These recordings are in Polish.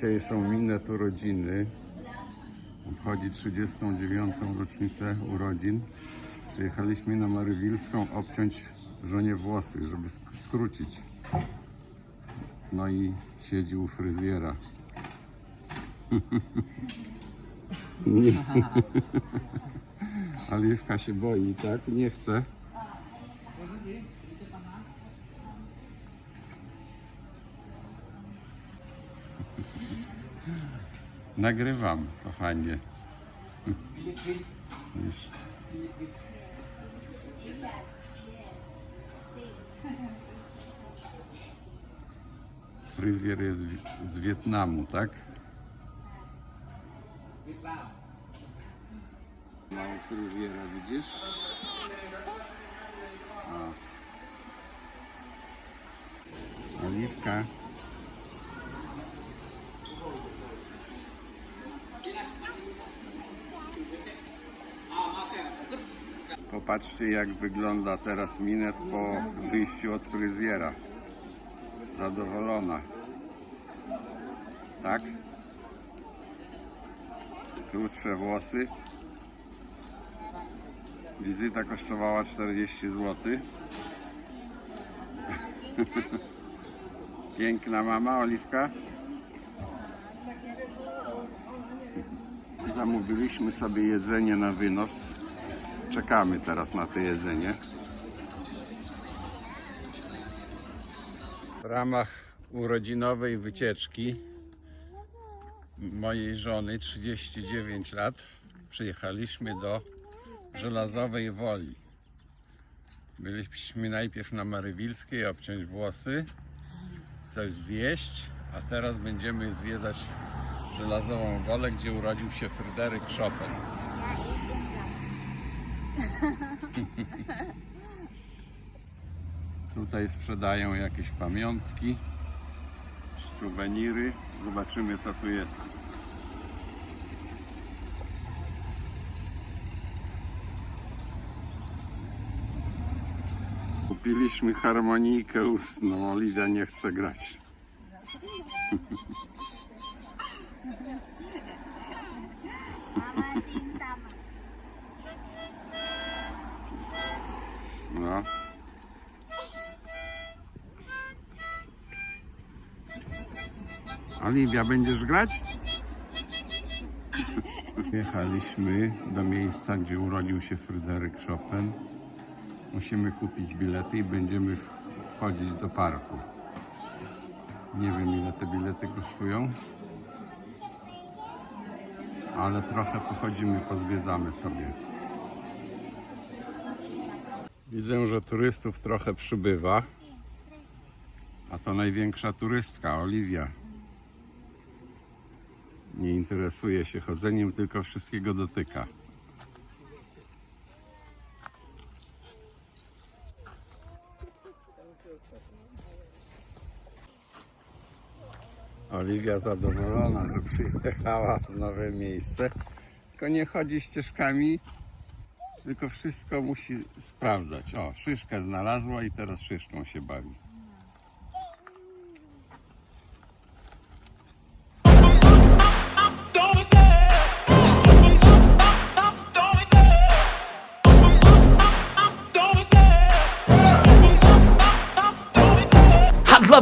Dzisiejszą minę tu rodziny. Obchodzi 39. rocznicę urodzin. Przyjechaliśmy na Marywilską obciąć żonie włosy, żeby sk- skrócić. No i siedzi u fryzjera. Nie. Oliwka się boi, tak? Nie chce. Nagrywam, kochanie. Wiesz. Fryzjer jest z Wietnamu, tak? Mało fryzjera, widzisz? O. Oliwka. Popatrzcie jak wygląda teraz Minet po wyjściu od fryzjera. Zadowolona. Tak? Krótsze włosy. Wizyta kosztowała 40 zł. Piękna mama, Oliwka. Zamówiliśmy sobie jedzenie na wynos. Czekamy teraz na to jedzenie. W ramach urodzinowej wycieczki mojej żony 39 lat przyjechaliśmy do Żelazowej Woli. Byliśmy najpierw na Marywilskiej obciąć włosy, coś zjeść, a teraz będziemy zwiedzać Żelazową Wolę, gdzie urodził się Fryderyk Chopin. Tutaj sprzedają jakieś pamiątki, suweniry. Zobaczymy co tu jest. Kupiliśmy harmonijkę ustną. Oliwia nie chce grać. No. Oliwia, będziesz grać? Jechaliśmy do miejsca, gdzie urodził się Fryderyk Chopin. Musimy kupić bilety i będziemy wchodzić do parku. Nie wiem ile te bilety kosztują. Ale trochę pochodzimy, pozwiedzamy sobie. Widzę, że turystów trochę przybywa. A to największa turystka, Oliwia. Nie interesuje się chodzeniem, tylko wszystkiego dotyka. Oliwia zadowolona, że przyjechała w nowe miejsce. Tylko nie chodzi ścieżkami, tylko wszystko musi sprawdzać. O, szyszkę znalazła i teraz szyszką się bawi.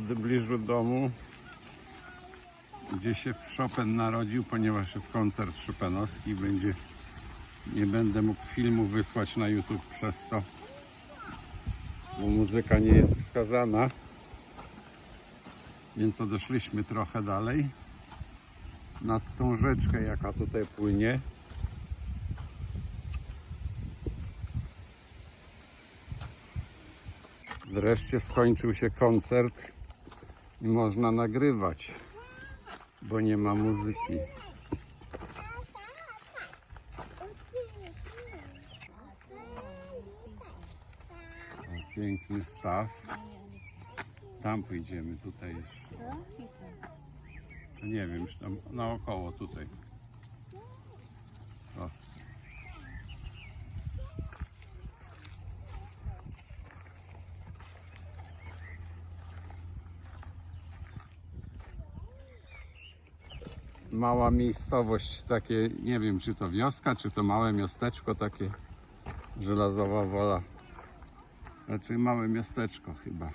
w pobliżu domu, gdzie się Chopin narodził, ponieważ jest koncert Chopinowski. Będzie, nie będę mógł filmu wysłać na YouTube przez to, bo muzyka nie jest wskazana. Więc odeszliśmy trochę dalej nad tą rzeczkę, jaka tutaj płynie. Wreszcie skończył się koncert i można nagrywać, bo nie ma muzyki. Piękny staw. Tam pójdziemy, tutaj jeszcze. To nie wiem, czy tam naokoło tutaj. Prosto. Mała miejscowość, takie, nie wiem czy to wioska, czy to małe miasteczko takie, żelazowa wola. Raczej małe miasteczko chyba.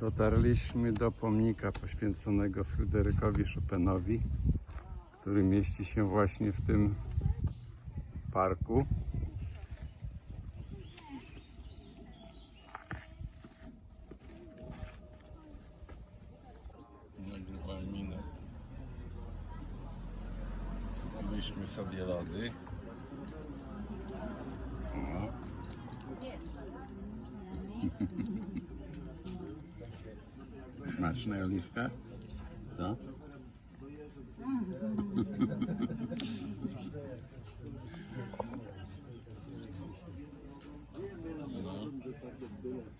Dotarliśmy do pomnika poświęconego Fryderykowi Chopinowi, który mieści się właśnie w tym parku. Nagrywam minę. Sobie lody. O. Smaczna oliwka? Co?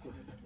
Listen.